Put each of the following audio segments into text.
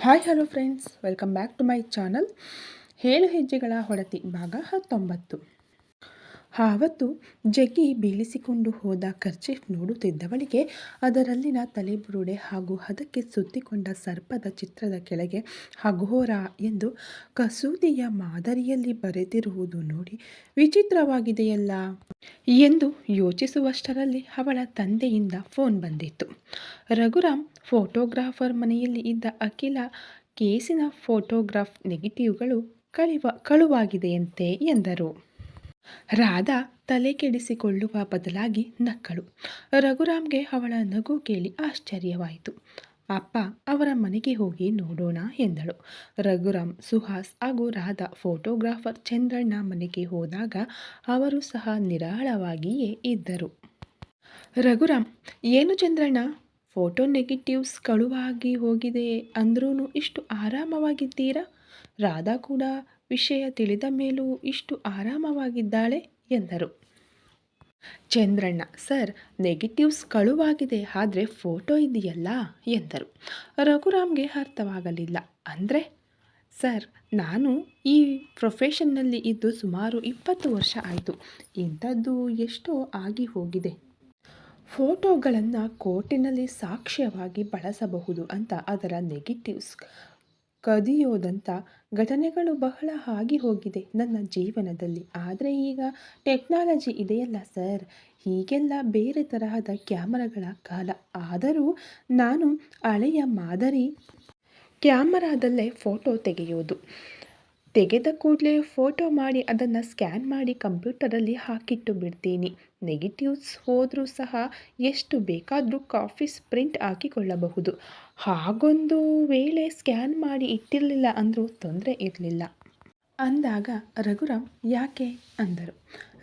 Hi hello friends. Welcome back to my channel. ಏಳು ಹೆಜ್ಜೆಗಳ ಹೊಡತಿ ಭಾಗ ಹತ್ತೊಂಬತ್ತು. ಆವತ್ತು ಜಗ್ಗಿ ಬೀಳಿಸಿಕೊಂಡು ಹೋದ ಕರ್ಚೀಫ್ ನೋಡುತ್ತಿದ್ದವಳಿಗೆ ಅದರಲ್ಲಿನ ತಲೆಬುರುಡೆ ಹಾಗೂ ಅದಕ್ಕೆ ಸುತ್ತಿಕೊಂಡ ಸರ್ಪದ ಚಿತ್ರದ ಕೆಳಗೆ ಅಘೋರ ಎಂದು ಕಸೂತಿಯ ಮಾದರಿಯಲ್ಲಿ ಬರೆದಿರುವುದು ನೋಡಿ ವಿಚಿತ್ರವಾಗಿದೆಯಲ್ಲ ಎಂದು ಯೋಚಿಸುವಷ್ಟರಲ್ಲಿ ಅವಳ ತಂದೆಯಿಂದ ಫೋನ್ ಬಂದಿತ್ತು. ರಘುರಾಮ್ ಫೋಟೋಗ್ರಾಫರ್ ಮನೆಯಲ್ಲಿ ಇದ್ದ ಅಖಿಲ ಕೇಸಿನ ಫೋಟೋಗ್ರಾಫ್ ನೆಗೆಟಿವ್ಗಳು ಕಳಿವ, ಕಳುವಾಗಿದೆಯಂತೆ ಎಂದರು. ರಾಧಾ ತಲೆ ಕೆಡಿಸಿಕೊಳ್ಳುವ ಬದಲಾಗಿ ನಕ್ಕಳು. ರಘುರಾಮ್ಗೆ ಅವಳ ನಗು ಕೇಳಿ ಆಶ್ಚರ್ಯವಾಯಿತು. ಅಪ್ಪ, ಅವರ ಮನೆಗೆ ಹೋಗಿ ನೋಡೋಣ ಎಂದಳು. ರಘುರಾಮ್, ಸುಹಾಸ್ ಹಾಗೂ ರಾಧಾ ಫೋಟೋಗ್ರಾಫರ್ ಚಂದ್ರಣ್ಣ ಮನೆಗೆ ಹೋದಾಗ ಅವರು ಸಹ ನಿರಾಳವಾಗಿಯೇ ಇದ್ದರು. ರಘುರಾಮ್, ಏನು ಚಂದ್ರಣ್ಣ? ಫೋಟೋ ನೆಗೆಟಿವ್ಸ್ ಕಳುವಾಗಿ ಹೋಗಿದೆ ಅಂದ್ರೂ ಇಷ್ಟು ಆರಾಮವಾಗಿದ್ದೀರಾ? ರಾಧಾ ಕೂಡ ವಿಷಯ ತಿಳಿದ ಮೇಲೂ ಇಷ್ಟು ಆರಾಮವಾಗಿದ್ದಾಳೆ ಎಂದರು. ಚಂದ್ರಣ್ಣ, ಸರ್, ನೆಗೆಟಿವ್ಸ್ ಕಳುವಾಗಿದೆ, ಆದರೆ ಫೋಟೋ ಇದೆಯಲ್ಲ? ಎಂದರು. ರಘುರಾಮ್ಗೆ ಅರ್ಥವಾಗಲಿಲ್ಲ. ಅಂದರೆ? ಸರ್, ನಾನು ಈ ಪ್ರೊಫೆಷನ್ನಲ್ಲಿ ಇದ್ದು ಸುಮಾರು ಇಪ್ಪತ್ತು ವರ್ಷ ಆಯಿತು. ಇಂಥದ್ದು ಎಷ್ಟೋ ಆಗಿ ಹೋಗಿದೆ. ಫೋಟೋಗಳನ್ನು ಕೋರ್ಟಿನಲ್ಲಿ ಸಾಕ್ಷ್ಯವಾಗಿ ಬಳಸಬಹುದು ಅಂತ ಅದರ ನೆಗೆಟಿವ್ಸ್ ಕದಿಯೋದಂಥ ಘಟನೆಗಳು ಬಹಳ ಆಗಿ ಹೋಗಿದೆ ನನ್ನ ಜೀವನದಲ್ಲಿ. ಆದರೆ ಈಗ ಟೆಕ್ನಾಲಜಿ ಇದೆಯಲ್ಲ ಸರ್. ಹೀಗೆಲ್ಲ ಬೇರೆ ತರಹದ ಕ್ಯಾಮರಾಗಳ ಕಾಲ. ಆದರೂ ನಾನು ಹಳೆಯ ಮಾದರಿ ಕ್ಯಾಮರಾದಲ್ಲೇ ಫೋಟೋ ತೆಗೆಯೋದು. ತೆಗೆದ ಕೂಡಲೇ ಫೋಟೋ ಮಾಡಿ, ಅದನ್ನು ಸ್ಕ್ಯಾನ್ ಮಾಡಿ ಕಂಪ್ಯೂಟರಲ್ಲಿ ಹಾಕಿಟ್ಟು ಬಿಡ್ತೀನಿ. ನೆಗೆಟಿವ್ಸ್ ಹೋದರೂ ಸಹ ಎಷ್ಟು ಬೇಕಾದರೂ ಕಾಫೀಸ್ ಪ್ರಿಂಟ್ ಹಾಕಿಕೊಳ್ಳಬಹುದು. ಹಾಗೊಂದು ವೇಳೆ ಸ್ಕ್ಯಾನ್ ಮಾಡಿ ಇಟ್ಟಿರಲಿಲ್ಲ ಅಂದರೂ ತೊಂದರೆ ಇರಲಿಲ್ಲ. ಅಂದಾಗ ರಘುರಾಮ್ ಯಾಕೆ? ಅಂದರು.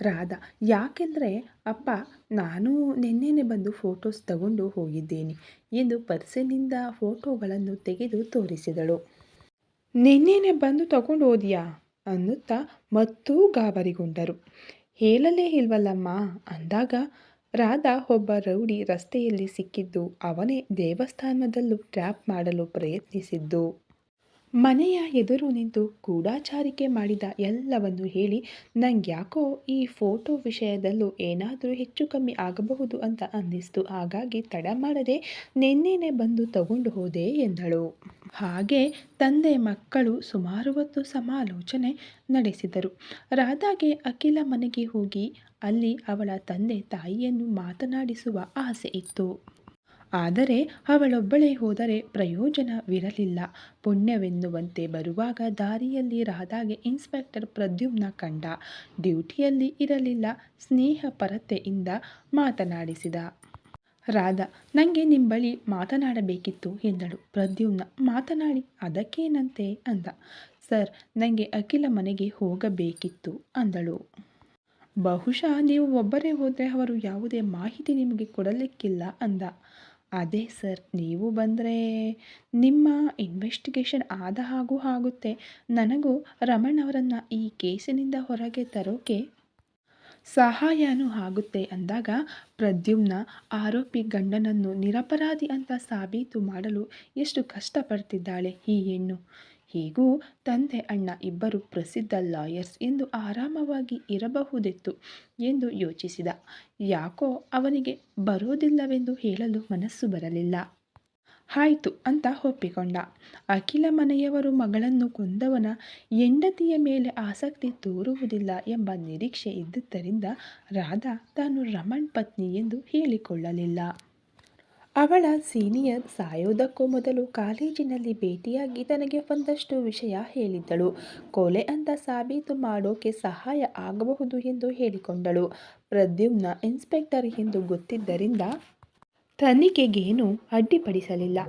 ರಾಧಾ, ಯಾಕೆಂದರೆ ಅಪ್ಪ, ನಾನು ನಿನ್ನೆನೆ ಬಂದು ಫೋಟೋಸ್ ತಗೊಂಡು ಹೋಗಿದ್ದೇನೆ ಎಂದು ಪರ್ಸಿನಿಂದ ಫೋಟೋಗಳನ್ನು ತೆಗೆದು ತೋರಿಸಿದಳು. ನಿನ್ನೆನೆ ಬಂದು ತಗೊಂಡು ಹೋದ್ಯಾ? ಅನ್ನುತ್ತಾ ಮತ್ತೂ ಗಾಬರಿಗೊಂಡರು. ಹೇಳಲೇ ಇಲ್ವಲ್ಲಮ್ಮ. ಅಂದಾಗ ರಾಧಾ ಒಬ್ಬ ರೌಡಿ ರಸ್ತೆಯಲ್ಲಿ ಸಿಕ್ಕಿದ್ದು ಅವನೇ ದೇವಸ್ಥಾನದಲ್ಲೂ ಟ್ರ್ಯಾಪ್ ಮಾಡಲು ಪ್ರಯತ್ನಿಸಿದ್ದು. ಮನೆಯ ಎದುರು ನಿಂತು ಗೂಢಾಚಾರಿಕೆ ಮಾಡಿದ ಎಲ್ಲವನ್ನು ಹೇಳಿ, ನಂಗ್ಯಾಕೋ ಈ ಫೋಟೋ ವಿಷಯದಲ್ಲೂ ಏನಾದರೂ ಹೆಚ್ಚು ಕಮ್ಮಿ ಆಗಬಹುದು ಅಂತ ಅನ್ನಿಸ್ತು. ಹಾಗಾಗಿ ತಡ ಮಾಡದೆ ನಿನ್ನೆನೆ ಬಂದು ತಗೊಂಡು ಹೋದೆ ಎಂದಳು. ಹಾಗೆ ತಂದೆ ಮಕ್ಕಳು ಸುಮಾರು ಹೊತ್ತು ಸಮಾಲೋಚನೆ ನಡೆಸಿದರು. ರಾಧಾಗೆ ಅಖಿಲ ಮನೆಗೆ ಹೋಗಿ ಅಲ್ಲಿ ಅವಳ ತಂದೆ ತಾಯಿಯನ್ನು ಮಾತನಾಡಿಸುವ ಆಸೆ ಇತ್ತು. ಆದರೆ ಅವಳೊಬ್ಬಳೇ ಹೋದರೆ ಪ್ರಯೋಜನವಿರಲಿಲ್ಲ. ಪುಣ್ಯವೆನ್ನುವಂತೆ ಬರುವಾಗ ದಾರಿಯಲ್ಲಿ ರಾಧಾಗೆ ಇನ್ಸ್ಪೆಕ್ಟರ್ ಪ್ರದ್ಯುಮ್ನ ಕಂಡ. ಡ್ಯೂಟಿಯಲ್ಲಿ ಇರಲಿಲ್ಲ. ಸ್ನೇಹಪರತೆಯಿಂದ ಮಾತನಾಡಿಸಿದ. ರಾಧ ನನಗೆ ನಿಮ್ಮ ಬಳಿ ಮಾತನಾಡಬೇಕಿತ್ತು ಎಂದಳು. ಪ್ರದ್ಯುಮ್ನ, ಮಾತನಾಡಿ, ಅದಕ್ಕೇನಂತೆ ಅಂದ. ಸರ್ ನನಗೆ ಅಖಿಲ ಮನೆಗೆ ಹೋಗಬೇಕಿತ್ತು ಅಂದಳು. ಬಹುಶಃ ನೀವು ಒಬ್ಬರೇ ಹೋದರೆ ಅವರು ಯಾವುದೇ ಮಾಹಿತಿ ನಿಮಗೆ ಕೊಡಲಿಕ್ಕಿಲ್ಲ ಅಂದ. ಅದೇ ಸರ್, ನೀವು ಬಂದರೆ ನಿಮ್ಮ ಇನ್ವೆಸ್ಟಿಗೇಷನ್ ಆದ ಹಾಗೂ ಆಗುತ್ತೆ. ನನಗೂ ರಮಣ್ ಅವರನ್ನು ಈ ಕೇಸಿನಿಂದ ಹೊರಗೆ ತರೋಕೆ ಸಹಾಯನೂ ಆಗುತ್ತೆ ಅಂದಾಗ ಪ್ರದ್ಯುಮ್ನ ಆರೋಪಿ ಗಂಡನನ್ನು ನಿರಪರಾಧಿ ಅಂತ ಸಾಬೀತು ಮಾಡಲು ಎಷ್ಟು ಕಷ್ಟಪಡ್ತಿದ್ದಾಳೆ ಈ ಹೆಣ್ಣು. ಹೀಗೂ ತಂದೆ ಅಣ್ಣ ಇಬ್ಬರು ಪ್ರಸಿದ್ಧ ಲಾಯರ್ಸ್ ಎಂದು ಆರಾಮವಾಗಿ ಇರಬಹುದಿತ್ತು ಎಂದು ಯೋಚಿಸಿದ. ಯಾಕೋ ಅವನಿಗೆ ಬರೋದಿಲ್ಲವೆಂದು ಹೇಳಲು ಮನಸ್ಸು ಬರಲಿಲ್ಲ. ಆಯಿತು ಅಂತ ಒಪ್ಪಿಕೊಂಡ. ಅಖಿಲ ಮನೆಯವರು ಮಗಳನ್ನು ಕೊಂದವನ ಹೆಂಡತಿಯ ಮೇಲೆ ಆಸಕ್ತಿ ತೋರುವುದಿಲ್ಲ ಎಂಬ ನಿರೀಕ್ಷೆ ಇದ್ದುದರಿಂದ ರಾಧಾ ತಾನು ರಮಣ್ ಪತ್ನಿ ಎಂದು ಹೇಳಿಕೊಳ್ಳಲಿಲ್ಲ. ಅವಳ ಸೀನಿಯರ್ ಸಾಯೋದಕ್ಕೂ ಮೊದಲು ಕಾಲೇಜಿನಲ್ಲಿ ಭೇಟಿಯಾಗಿ ತನಗೆ ಒಂದಷ್ಟು ವಿಷಯ ಹೇಳಿದ್ದಳು. ಕೊಲೆ ಅಂತ ಸಾಬೀತು ಮಾಡೋಕೆ ಸಹಾಯ ಆಗಬಹುದು ಎಂದು ಹೇಳಿಕೊಂಡಳು. ಪ್ರದ್ಯುಮ್ನ ಇನ್ಸ್ಪೆಕ್ಟರ್ ಎಂದು ಗೊತ್ತಿದ್ದರಿಂದ ತನಿಖೆಗೇನು ಅಡ್ಡಿಪಡಿಸಲಿಲ್ಲ.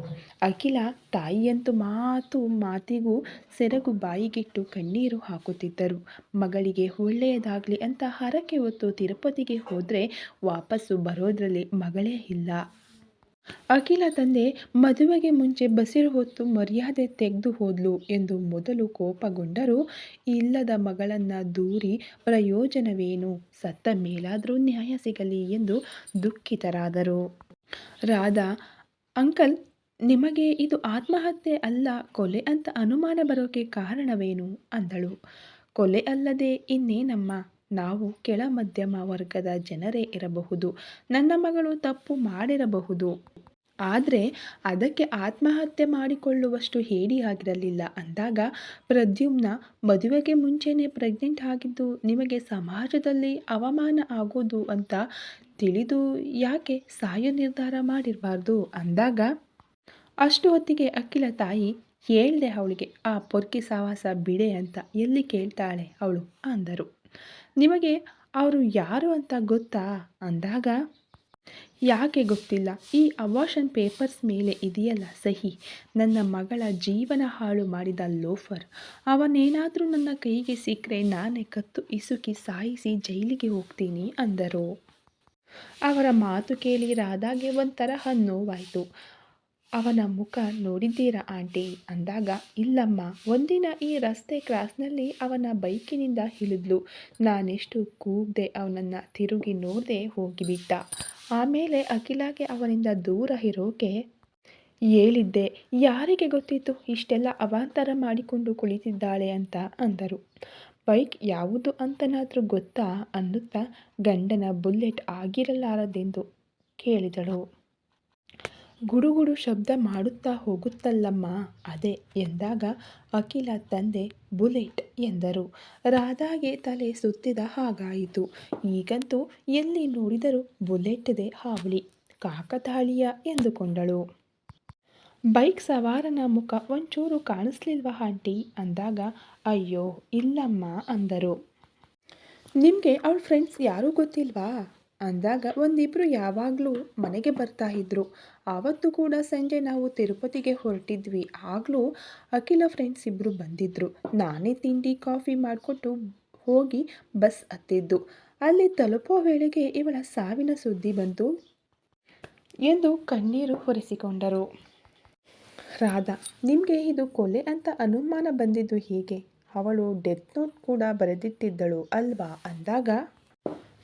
ಅಖಿಲ ತಾಯಿಯಂತೂ ಮಾತು ಮಾತಿಗೂ ಸೆರಗು ಬಾಯಿಗಿಟ್ಟು ಕಣ್ಣೀರು ಹಾಕುತ್ತಿದ್ದರು. ಮಗಳಿಗೆ ಒಳ್ಳೆಯದಾಗಲಿ ಅಂತ ಹರಕೆ ಹೊತ್ತು ತಿರುಪತಿಗೆ ಹೋದರೆ ವಾಪಸ್ಸು ಬರೋದರಲ್ಲಿ ಮಗಳೇ ಇಲ್ಲ. ಅಖಿಲ ತಂದೆ ಮದುವೆಗೆ ಮುಂಚೆ ಬಸಿರು ಹೊತ್ತು ಮರ್ಯಾದೆ ತೆಗೆದು ಹೋದ್ಲು ಎಂದು ಮೊದಲು ಕೋಪಗೊಂಡರೂ ಇಲ್ಲದ ಮಗಳನ್ನ ದೂರಿ ಪ್ರಯೋಜನವೇನು? ಸತ್ತ ಮೇಲಾದರೂ ನ್ಯಾಯ ಸಿಗಲಿ ಎಂದು ದುಃಖಿತರಾದರು. ರಾಧಾ, ಅಂಕಲ್, ನಿಮಗೆ ಇದು ಆತ್ಮಹತ್ಯೆ ಅಲ್ಲ, ಕೊಲೆ ಅಂತ ಅನುಮಾನ ಬರೋಕೆ ಕಾರಣವೇನು? ಅಂದಳು. ಕೊಲೆ ಅಲ್ಲದೆ ಇನ್ನೇನಮ್ಮ? ನಾವು ಕೆಳ ಮಧ್ಯಮ ವರ್ಗದ ಜನರೇ ಇರಬಹುದು. ನನ್ನ ಮಗಳು ತಪ್ಪು ಮಾಡಿರಬಹುದು. ಆದರೆ ಅದಕ್ಕೆ ಆತ್ಮಹತ್ಯೆ ಮಾಡಿಕೊಳ್ಳುವಷ್ಟು ಹೇಡಿ ಆಗಿರಲಿಲ್ಲ. ಅಂದಾಗ ಪ್ರದ್ಯುಮ್ನ ಮದುವೆಗೆ ಮುಂಚೆನೇ ಪ್ರೆಗ್ನೆಂಟ್ ಆಗಿದ್ದು ನಿಮಗೆ ಸಮಾಜದಲ್ಲಿ ಅವಮಾನ ಆಗೋದು ಅಂತ ತಿಳಿದು ಯಾಕೆ ಸಾಯೋ ನಿರ್ಧಾರ ಮಾಡಿರಬಾರ್ದು? ಅಂದಾಗ ಅಷ್ಟು ಹೊತ್ತಿಗೆ ಅಖಿಲ ತಾಯಿ ಹೇಳ್ದೆ ಅವಳಿಗೆ, ಆ ಪೊರ್ಕಿ ಸಾವಾಸ ಬಿಡೆ ಅಂತ ಎಲ್ಲಿ ಕೇಳ್ತಾಳೆ ಅವಳು? ಅಂದರು. ನಿಮಗೆ ಅವರು ಯಾರು ಅಂತ ಗೊತ್ತಾ? ಅಂದಾಗ ಯಾಕೆ ಗೊತ್ತಿಲ್ಲ? ಈ ಅವಾಷನ್ ಪೇಪರ್ಸ್ ಮೇಲೆ ಇದೆಯಲ್ಲ ಸಹಿ. ನನ್ನ ಮಗಳ ಜೀವನ ಹಾಳು ಮಾಡಿದ ಲೋಫರ್. ಅವನೇನಾದರೂ ನನ್ನ ಕೈಗೆ ಸಿಕ್ಕರೆ ನಾನೇ ಕತ್ತು ಇಸುಕಿ ಸಾಯಿಸಿ ಜೈಲಿಗೆ ಹೋಗ್ತೀನಿ ಅಂದರು. ಅವರ ಮಾತು ಕೇಳಿ ರಾಧಾಗೆ ಒಂಥರ ನೋವಾಯಿತು. ಅವನ ಮುಖ ನೋಡಿದ್ದೀರಾ ಆಂಟಿ? ಅಂದಾಗ, ಇಲ್ಲಮ್ಮ, ಒಂದಿನ ಈ ರಸ್ತೆ ಕ್ರಾಸ್ನಲ್ಲಿ ಅವನ ಬೈಕಿನಿಂದ ಇಳಿದ್ಲು. ನಾನೆಷ್ಟು ಕೂಗ್ದೆ ಅವನನ್ನು ತಿರುಗಿ ನೋಡದೆ ಹೋಗಿಬಿಟ್ಟ. ಆಮೇಲೆ ಅಖಿಲಾಗೆ ಅವನಿಂದ ದೂರ ಇರೋಕೆ ಹೇಳಿದ್ದೆ, ಯಾರಿಗೆ ಗೊತ್ತಿತ್ತು? ಇಷ್ಟೆಲ್ಲ ಅವಾಂತರ ಮಾಡಿಕೊಂಡು ಕುಳಿತಿದ್ದಾಳೆ ಅಂತ ಅಂದರು. ಬೈಕ್ ಯಾವುದು ಅಂತನಾದರೂ ಗೊತ್ತಾ? ಅನ್ನುತ್ತಾ ಗಂಡನ ಬುಲೆಟ್ ಆಗಿರಲಾರದೆಂದು ಕೇಳಿದಳು. ಗುಡುಗುಡು ಶಬ್ದ ಮಾಡುತ್ತಾ ಹೋಗುತ್ತಲ್ಲಮ್ಮ? ಅದೇ ಎಂದಾಗ ಅಖಿಲ ತಂದೆ ಬುಲೆಟ್ ಎಂದರು. ರಾಧಾಗೆ ತಲೆ ಸುತ್ತಿದ ಹಾಗಾಯಿತು. ಈಗಂತೂ ಎಲ್ಲಿ ನೋಡಿದರೂ ಬುಲೆಟ್ದೇ ಹಾವಳಿ. ಕಾಕತಾಳಿಯ ಎಂದುಕೊಂಡಳು. ಬೈಕ್ ಸವಾರನ ಮುಖ ಒಂಚೂರು ಕಾಣಿಸ್ಲಿಲ್ವ ಆಂಟಿ? ಅಂದಾಗ, ಅಯ್ಯೋ, ಇಲ್ಲಮ್ಮ ಅಂದರು. ನಿಮಗೆ ಅವಳ ಫ್ರೆಂಡ್ಸ್ ಯಾರೂ ಗೊತ್ತಿಲ್ವಾ? ಅಂದಾಗ ಒಂದಿಬ್ಬರು ಯಾವಾಗಲೂ ಮನೆಗೆ ಬರ್ತಾ ಇದ್ರು. ಆವತ್ತು ಕೂಡ ಸಂಜೆ ನಾವು ತಿರುಪತಿಗೆ ಹೊರಟಿದ್ವಿ. ಆಗಲೂ ಅಖಿಲ ಫ್ರೆಂಡ್ಸ್ ಇಬ್ಬರು ಬಂದಿದ್ದರು ನಾನೇ ತಿಂಡಿ ಕಾಫಿ ಮಾಡಿಕೊಟ್ಟು ಹೋಗಿ ಬಸ್ ಹತ್ತಿದ್ದು. ಅಲ್ಲಿ ತಲುಪೋ ವೇಳೆಗೆ ಇವಳ ಸಾವಿನ ಸುದ್ದಿ ಬಂತು ಎಂದು ಕಣ್ಣೀರು ಹೊರಿಸಿಕೊಂಡರು. ರಾಧಾ, ನಿಮಗೆ ಇದು ಕೊಲೆ ಅಂತ ಅನುಮಾನ ಬಂದಿದ್ದು ಹೀಗೆ? ಅವಳು ಡೆತ್ ನೋಟ್ ಕೂಡ ಬರೆದಿಟ್ಟಿದ್ದಳು ಅಲ್ವಾ ಅಂದಾಗ?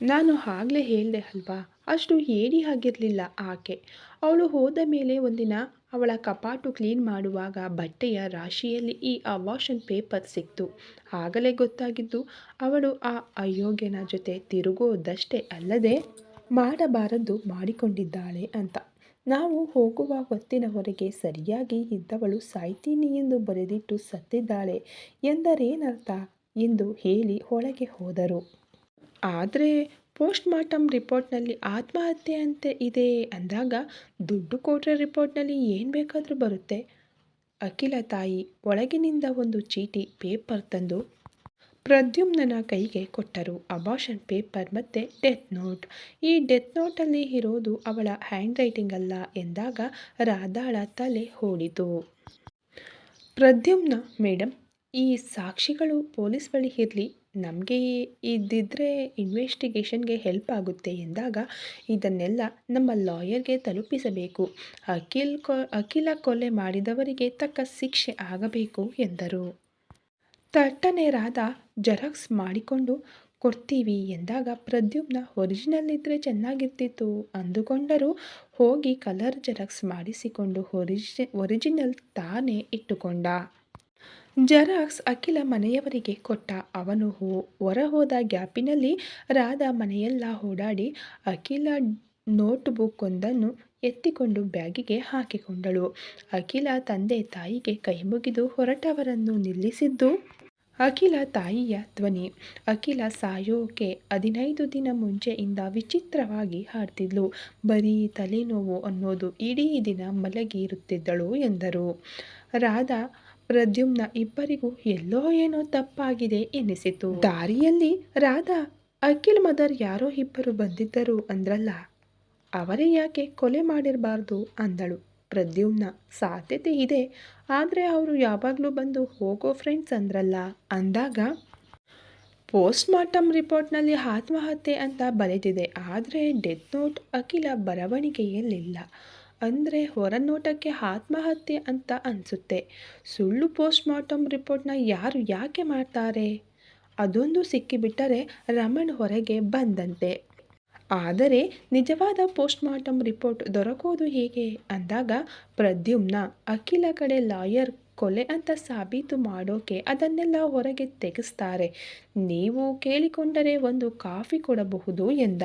ನಾನು ಆಗಲೇ ಹೇಳಿದೆ ಅಲ್ವಾ ಅಷ್ಟು ಏಡಿ ಆಗಿರಲಿಲ್ಲ ಆಕೆ. ಅವಳು ಹೋದ ಮೇಲೆ ಒಂದಿನ ಅವಳ ಕಪಾಟು ಕ್ಲೀನ್ ಮಾಡುವಾಗ ಬಟ್ಟೆಯ ರಾಶಿಯಲ್ಲಿ ಈ ಅವಾಷನ್ ಪೇಪರ್ ಸಿಕ್ತು. ಆಗಲೇ ಗೊತ್ತಾಗಿದ್ದು, ಅವಳು ಆ ಅಯೋಗ್ಯನ ಜೊತೆ ತಿರುಗೋದಷ್ಟೇ ಅಲ್ಲದೆ ಮಾಡಬಾರದು ಮಾಡಿಕೊಂಡಿದ್ದಾಳೆ ಅಂತ. ನಾವು ಹೋಗುವ ಹೊತ್ತಿನವರೆಗೆ ಸರಿಯಾಗಿ ಇದ್ದವಳು ಸಾಯ್ತೀನಿ ಎಂದು ಬರೆದಿಟ್ಟು ಸತ್ತಿದ್ದಾಳೆ ಎಂದರೇನರ್ಥ ಎಂದು ಹೇಳಿ ಒಳಗೆ ಹೋದರು. ಆದರೆ ಪೋಸ್ಟ್ ಮಾರ್ಟಮ್ ರಿಪೋರ್ಟ್ನಲ್ಲಿ ಆತ್ಮಹತ್ಯೆ ಅಂತ ಇದೆ ಅಂದಾಗ ದುಡ್ಡು ಕೊಟ್ಟರೆ ರಿಪೋರ್ಟ್ನಲ್ಲಿ ಏನು ಬೇಕಾದರೂ ಬರುತ್ತೆ. ಅಖಿಲ ತಾಯಿ ಒಳಗಿನಿಂದ ಒಂದು ಚೀಟಿ ಪೇಪರ್ ತಂದು ಪ್ರದ್ಯುಮ್ನನ ಕೈಗೆ ಕೊಟ್ಟರು. ಅಬಾಷನ್ ಪೇಪರ್ ಮತ್ತು ಡೆತ್ ನೋಟ್. ಈ ಡೆತ್ ನೋಟಲ್ಲಿ ಇರೋದು ಅವಳ ಹ್ಯಾಂಡ್ ರೈಟಿಂಗ್ ಅಲ್ಲ ಎಂದಾಗ ರಾಧಾಳ ತಲೆ ಹೋಡಿತು. ಪ್ರದ್ಯುಮ್ನ ಮೇಡಮ್ ಈ ಸಾಕ್ಷಿಗಳು ಪೊಲೀಸ್ ಬಳಿ ಇರಲಿ ನಮಗೆ ಇದ್ದಿದ್ದರೆ ಇನ್ವೆಸ್ಟಿಗೇಷನ್ಗೆ ಹೆಲ್ಪ್ ಆಗುತ್ತೆ ಎಂದಾಗ ಇದನ್ನೆಲ್ಲ ನಮ್ಮ ಲಾಯರ್ಗೆ ತಲುಪಿಸಬೇಕು. ಅಖಿಲ್ ಕೊ, ಅಖಿಲ ಕೊಲೆ ಮಾಡಿದವರಿಗೆ ತಕ್ಕ ಶಿಕ್ಷೆ ಆಗಬೇಕು ಎಂದರು. ತಟ್ಟನೆ ರಾಧ ಜೆರಾಕ್ಸ್ ಮಾಡಿಕೊಂಡು ಕೊಡ್ತೀವಿ ಎಂದಾಗ ಪ್ರದ್ಯುಮ್ನ ಒರಿಜಿನಲ್ ಇದ್ದರೆ ಚೆನ್ನಾಗಿರ್ತಿತ್ತು. ಅಂದುಕೊಂಡರೂ ಹೋಗಿ ಕಲರ್ ಜೆರಾಕ್ಸ್ ಮಾಡಿಸಿಕೊಂಡು ಒರಿಜಿ ಒರಿಜಿನಲ್ ತಾನೇ ಇಟ್ಟುಕೊಂಡ. ಜೆರಾಕ್ಸ್ ಅಖಿಲ ಮನೆಯವರಿಗೆ ಕೊಟ್ಟ ಅವನು ಹೋ ಹೊರ ಹೋದ ಗ್ಯಾಪಿನಲ್ಲಿ ರಾಧಾ ಮನೆಯೆಲ್ಲ ಓಡಾಡಿ ಅಖಿಲ ನೋಟ್ ಬುಕ್ ಒಂದನ್ನು ಎತ್ತಿಕೊಂಡು ಬ್ಯಾಗಿಗೆ ಹಾಕಿಕೊಂಡಳು. ಅಖಿಲ ತಂದೆ ತಾಯಿಗೆ ಕೈ ಮುಗಿದು ಹೊರಟವರನ್ನು ನಿಲ್ಲಿಸಿದ್ದು, ಅಖಿಲ ತಾಯಿಯ ಧ್ವನಿ. ಅಖಿಲ ಸಾಯೋಕೆ ಹದಿನೈದು ದಿನ ಮುಂಚೆಯಿಂದ ವಿಚಿತ್ರವಾಗಿ ಹಾಡ್ತಿದ್ಲು. ಬರೀ ತಲೆನೋವು ಅನ್ನೋದು ಇಡೀ ದಿನ ಮಲಗಿರುತ್ತಿದ್ದಳು ಎಂದರು. ರಾಧಾ ಪ್ರದ್ಯುಮ್ನ ಇಬ್ಬರಿಗೂ ಎಲ್ಲೋ ಏನೋ ತಪ್ಪಾಗಿದೆ ಎನಿಸಿತು. ದಾರಿಯಲ್ಲಿ ರಾಧಾ, ಅಖಿಲ್ ಮದರ್ ಯಾರೋ ಇಬ್ಬರು ಬಂದಿದ್ದರು ಅಂದ್ರಲ್ಲ, ಅವರೇ ಯಾಕೆ ಕೊಲೆ ಮಾಡಿರಬಾರ್ದು ಅಂದಳು. ಪ್ರದ್ಯುಮ್ನ ಸಾಧ್ಯತೆ ಇದೆ, ಆದರೆ ಅವರು ಯಾವಾಗಲೂ ಬಂದು ಹೋಗೋ ಫ್ರೆಂಡ್ಸ್ ಅಂದ್ರಲ್ಲ, ಅಂದಾಗ ಪೋಸ್ಟ್ ಮಾರ್ಟಮ್ ರಿಪೋರ್ಟ್ನಲ್ಲಿ ಆತ್ಮಹತ್ಯೆ ಅಂತ ಬರೆದಿದೆ ಆದರೆ ಡೆತ್ ನೋಟ್ ಅಖಿಲ ಬರವಣಿಗೆಯಲ್ಲಿಲ್ಲ. ಅಂದರೆ ಹೊರನೋಟಕ್ಕೆ ಆತ್ಮಹತ್ಯೆ ಅಂತ ಅನಿಸುತ್ತೆ. ಸುಳ್ಳು ಪೋಸ್ಟ್ ಮಾರ್ಟಮ್ ರಿಪೋರ್ಟ್ನ ಯಾರು ಯಾಕೆ ಮಾಡ್ತಾರೆ? ಅದೊಂದು ಸಿಕ್ಕಿಬಿಟ್ಟರೆ ರಮಣ್ ಹೊರಗೆ ಬಂದಂತೆ. ಆದರೆ ನಿಜವಾದ ಪೋಸ್ಟ್ಮಾರ್ಟಮ್ ರಿಪೋರ್ಟ್ ದೊರಕೋದು ಹೇಗೆ? ಅಂದಾಗ ಪ್ರದ್ಯುಮ್ನ ಅಖಿಲ ಕಡೆ ಲಾಯರ್ ಕೊಲೆ ಅಂತ ಸಾಬೀತು ಮಾಡೋಕೆ ಅದನ್ನೆಲ್ಲ ಹೊರಗೆ ತೆಗೆಸ್ತಾರೆ. ನೀವು ಕೇಳಿಕೊಂಡರೆ ಒಂದು ಕಾಫಿ ಕೊಡಬಹುದು ಎಂದ.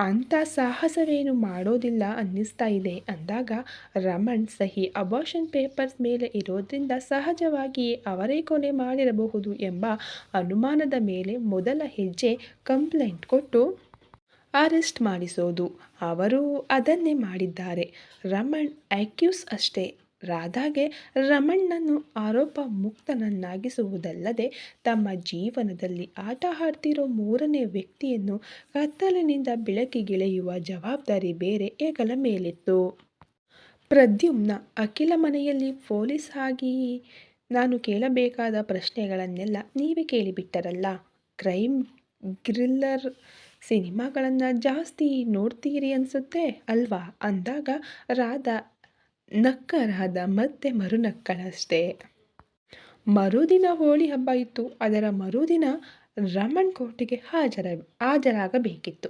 ಅಂಥ ಸಾಹಸವೇನು ಮಾಡೋದಿಲ್ಲ ಅನ್ನಿಸ್ತಾ ಇದೆ. ಅಂದಾಗ ರಮಣ್ ಸಹಿ ಅಬಾಷನ್ ಪೇಪರ್ಸ್ ಮೇಲೆ ಇರೋದ್ರಿಂದ ಸಹಜವಾಗಿಯೇ ಅವರೇ ಕೊಲೆ ಮಾಡಿರಬಹುದು ಎಂಬ ಅನುಮಾನದ ಮೇಲೆ ಮೊದಲ ಹೆಜ್ಜೆ ಕಂಪ್ಲೇಂಟ್ ಕೊಟ್ಟು ಅರೆಸ್ಟ್ ಮಾಡಿಸೋದು. ಅವರು ಅದನ್ನೇ ಮಾಡಿದ್ದಾರೆ. ರಮಣ್ ಆ್ಯಕ್ಯೂಸ್ ಅಷ್ಟೇ. ರಾಧಾಗೆ ರಮಣ್ಣನ್ನು ಆರೋಪ ಮುಕ್ತನನ್ನಾಗಿಸುವುದಲ್ಲದೆ ತಮ್ಮ ಜೀವನದಲ್ಲಿ ಆಟ ಆಡ್ತಿರೋ ಮೂರನೇ ವ್ಯಕ್ತಿಯನ್ನು ಕತ್ತಲಿನಿಂದ ಬೆಳಕಿಗಿಳೆಯುವ ಜವಾಬ್ದಾರಿ ಬೇರೆ ಏಕಲ ಮೇಲಿತ್ತು. ಪ್ರದ್ಯುಮ್ನ ಅಖಿಲ ಮನೆಯಲ್ಲಿ ಪೊಲೀಸ್ ಆಗಿ ನಾನು ಕೇಳಬೇಕಾದ ಪ್ರಶ್ನೆಗಳನ್ನೆಲ್ಲ ನೀವೇ ಕೇಳಿಬಿಟ್ಟರಲ್ಲ? ಕ್ರೈಮ್ ಗ್ರಿಲ್ಲರ್ ಸಿನಿಮಾಗಳನ್ನು ಜಾಸ್ತಿ ನೋಡ್ತೀರಿ ಅನಿಸುತ್ತೆ ಅಲ್ವಾ? ಅಂದಾಗ ರಾಧಾ ನಕ್ಕರಾದ ಮತ್ತೆ ಮರುನಕ್ಕಳಷ್ಟೇ. ಮರುದಿನ ಹೋಳಿ ಹಬ್ಬ ಇತ್ತು. ಅದರ ಮರುದಿನ ರಮಣ್ ಕೋರ್ಟಿಗೆ ಹಾಜರ, ಹಾಜರಾಗಬೇಕಿತ್ತು.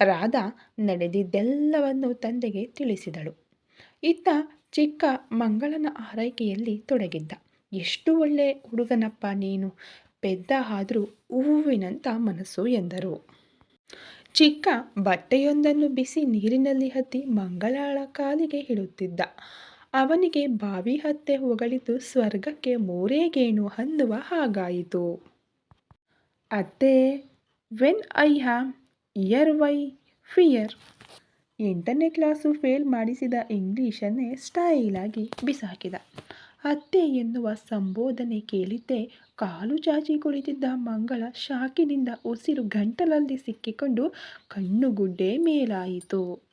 ರಾಧಾ ನಡೆದಿದ್ದೆಲ್ಲವನ್ನು ತಂದೆಗೆ ತಿಳಿಸಿದಳು. ಇತ್ತ ಚಿಕ್ಕ ಮಂಗಳನ ಆರೈಕೆಯಲ್ಲಿ ತೊಡಗಿದ್ದ. ಎಷ್ಟು ಒಳ್ಳೆ ಹುಡುಗನಪ್ಪ ನೀನು. ಪೆದ್ದ ಆದರೂ ಹೂವಿನಂಥ ಮನಸ್ಸು ಎಂದರು. ಚಿಕ್ಕ ಬಟ್ಟೆಯೊಂದನ್ನು ಬಿಸಿ ನೀರಿನಲ್ಲಿ ಹತ್ತಿ ಮಂಗಳಾಳ ಕಾಲಿಗೆ ಹಿಡುತ್ತಿದ್ದ. ಅವನಿಗೆ ಬಾವಿ ಹತ್ತೆ ಹೊಗಳಿತು, ಸ್ವರ್ಗಕ್ಕೆ ಮೋರೇಗೇಣು ಹಂದುವ ಹಾಗಾಯಿತು. ಅತ್ತೆ, when I am here, why fear? ಎಂಟನೇ ಕ್ಲಾಸು ಫೇಲ್ ಮಾಡಿಸಿದ ಇಂಗ್ಲೀಷನ್ನೇ ಸ್ಟೈಲಾಗಿ ಬಿಸಾಕಿದ. ಅತ್ತೆ ಎನ್ನುವ ಸಂಬೋಧನೆ ಕೇಳಿದ್ದೇ. ಕಾಲು ಚಾಚಿ ಕುಳಿತಿದ್ದ ಮಂಗಳ ಶಾಕಿನಿಂದ ಉಸಿರು ಗಂಟಲಲ್ಲಿ ಸಿಕ್ಕಿಕೊಂಡು ಕಣ್ಣುಗುಡ್ಡೆ ಮೇಲಾಯಿತು.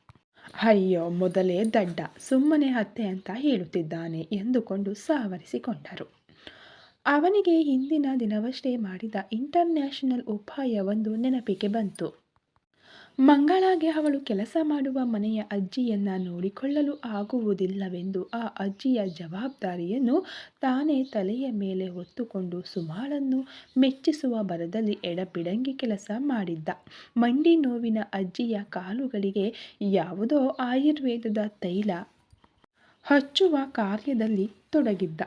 ಅಯ್ಯೋ, ಮೊದಲೇ ದಡ್ಡ, ಸುಮ್ಮನೆ ಅತ್ತೆ ಅಂತ ಹೇಳುತ್ತಿದ್ದಾನೆ ಎಂದುಕೊಂಡು ಸಾವರಿಸಿಕೊಂಡರು. ಅವನಿಗೆ ಹಿಂದಿನ ದಿನವಷ್ಟೇ ಮಾಡಿದ ಇಂಟರ್ನ್ಯಾಷನಲ್ ಉಪಾಯವೊಂದು ನೆನಪಿಗೆ ಬಂತು. ಮಂಗಳಾಗೆ ಅವಳು ಕೆಲಸ ಮಾಡುವ ಮನೆಯ ಅಜ್ಜಿಯನ್ನು ನೋಡಿಕೊಳ್ಳಲು ಆಗುವುದಿಲ್ಲವೆಂದು ಆ ಅಜ್ಜಿಯ ಜವಾಬ್ದಾರಿಯನ್ನು ತಾನೇ ತಲೆಯ ಮೇಲೆ ಹೊತ್ತುಕೊಂಡು ಸುಮಾಳನ್ನು ಮೆಚ್ಚಿಸುವ ಬರದಲ್ಲಿ ಎಡಬಿಡಂಗಿ ಕೆಲಸ ಮಾಡಿದ್ದ. ಮಂಡಿ ನೋವಿನ ಅಜ್ಜಿಯ ಕಾಲುಗಳಿಗೆ ಯಾವುದೋ ಆಯುರ್ವೇದದ ತೈಲ ಹಚ್ಚುವ ಕಾರ್ಯದಲ್ಲಿ ತೊಡಗಿದ್ದ.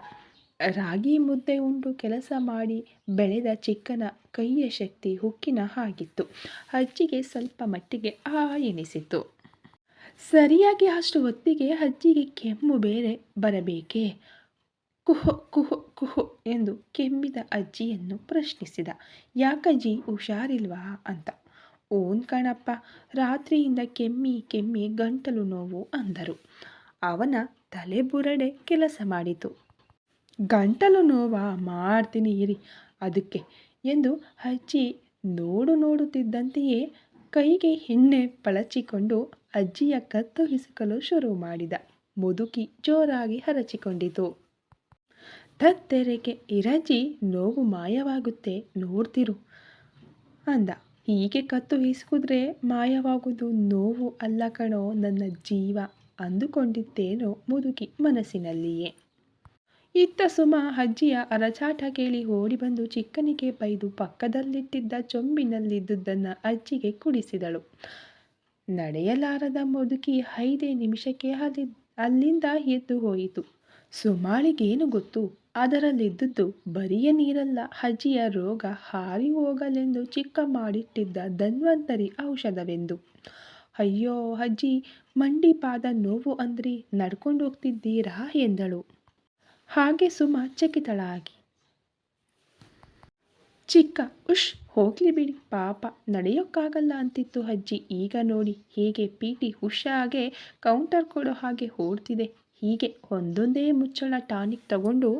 ರಾಗಿ ಮುದ್ದೆ ಉಂಡು ಕೆಲಸ ಮಾಡಿ ಬೆಳೆದ ಚಿಕ್ಕನ ಕೈಯ ಶಕ್ತಿ ಹುಕ್ಕಿನ ಹಾಗಿತ್ತು. ಅಜ್ಜಿಗೆ ಸ್ವಲ್ಪ ಮಟ್ಟಿಗೆ ಆ ಎನಿಸಿತು. ಸರಿಯಾಗಿ ಅಷ್ಟು ಹೊತ್ತಿಗೆ ಅಜ್ಜಿಗೆ ಕೆಮ್ಮು ಬೇರೆ ಬರಬೇಕೇ? ಕುಹು ಕುಹು ಕುಹು ಎಂದು ಕೆಮ್ಮಿದ ಅಜ್ಜಿಯನ್ನು ಪ್ರಶ್ನಿಸಿದ. ಯಾಕಜ್ಜಿ ಹುಷಾರಿಲ್ವಾ ಅಂತ. ಓನ್ ಕಣಪ್ಪ, ರಾತ್ರಿಯಿಂದ ಕೆಮ್ಮಿ ಕೆಮ್ಮಿ ಗಂಟಲು ನೋವು ಅಂದರು. ಅವನ ತಲೆಬುರಡೆ ಕೆಲಸ ಮಾಡಿತು. ಗಂಟಲು ನೋವಾ, ಮಾಡ್ತೀನಿ, ಇರಿ, ಅದಕ್ಕೆ ಎಂದು ಅಜ್ಜಿ ನೋಡು ನೋಡುತ್ತಿದ್ದಂತೆಯೇ ಕೈಗೆ ಎಣ್ಣೆ ಪಳಚಿಕೊಂಡು ಅಜ್ಜಿಯ ಕತ್ತು ಹಿಸುಕಲು ಶುರು ಮಾಡಿದ. ಮುದುಕಿ ಜೋರಾಗಿ ಹರಚಿಕೊಂಡಿತು. ತತ್ತೆರೆಗೆ ಇರಜಿ ನೋವು ಮಾಯವಾಗುತ್ತೆ, ನೋಡ್ತಿರು ಅಂದ. ಹೀಗೆ ಕತ್ತು ಹಿಸುಕಿದ್ರೆ ಮಾಯವಾಗುವುದು ನೋವು ಅಲ್ಲ ಕಣೋ, ನನ್ನ ಜೀವ ಅಂದುಕೊಂಡಿದ್ದೇನೋ ಮುದುಕಿ ಮನಸ್ಸಿನಲ್ಲಿಯೇ. ಇತ್ತ ಸುಮ ಅಜ್ಜಿಯ ಅರಚಾಟ ಕೇಳಿ ಓಡಿಬಂದು ಚಿಕ್ಕನಿಗೆ ಬೈದು ಪಕ್ಕದಲ್ಲಿಟ್ಟಿದ್ದ ಚೊಂಬಿನಲ್ಲಿದ್ದುದನ್ನು ಅಜ್ಜಿಗೆ ಕುಡಿಸಿದಳು. ನಡೆಯಲಾರದ ಮುದುಕಿ ಐದೇ ನಿಮಿಷಕ್ಕೆ ಅಲ್ಲಿ, ಅಲ್ಲಿಂದ ಎದ್ದು ಹೋಯಿತು. ಸುಮಾಳಿಗೇನು ಗೊತ್ತು ಅದರಲ್ಲಿದ್ದುದು ಬರಿಯ ನೀರಲ್ಲ. ಅಜ್ಜಿಯ ರೋಗ ಹಾರಿ ಹೋಗಲೆಂದು ಚಿಕ್ಕ ಮಾಡಿಟ್ಟಿದ್ದ ಧನ್ವಂತರಿ ಔಷಧವೆಂದು. ಅಯ್ಯೋ ಅಜ್ಜಿ ಮಂಡಿ ಪಾದ ನೋವು ಅಂದ್ರಿ ನಡ್ಕೊಂಡು ಹೋಗ್ತಿದ್ದೀರಾ ಎಂದಳು. ಹಾಗೆ ಸುಮ ಚಕಿತಳಾಗಿ. ಚಿಕ್ಕ, ಉಷ್, ಹೋಗ್ಲಿ ಬಿಡಿ, ಪಾಪ, ನಡೆಯೋಕ್ಕಾಗಲ್ಲ ಅಂತಿತ್ತು ಅಜ್ಜಿ. ಈಗ ನೋಡಿ, ಹೀಗೆ ಪೀಟಿ ಹುಷಾಗೆ ಕೌಂಟರ್ ಕೊಡೋ ಹಾಗೆ ಓಡ್ತಿದೆ. ಹೀಗೆ ಒಂದೊಂದೇ ಮುಚ್ಚಳ ಟಾನಿಕ್ ತಗೊಂಡು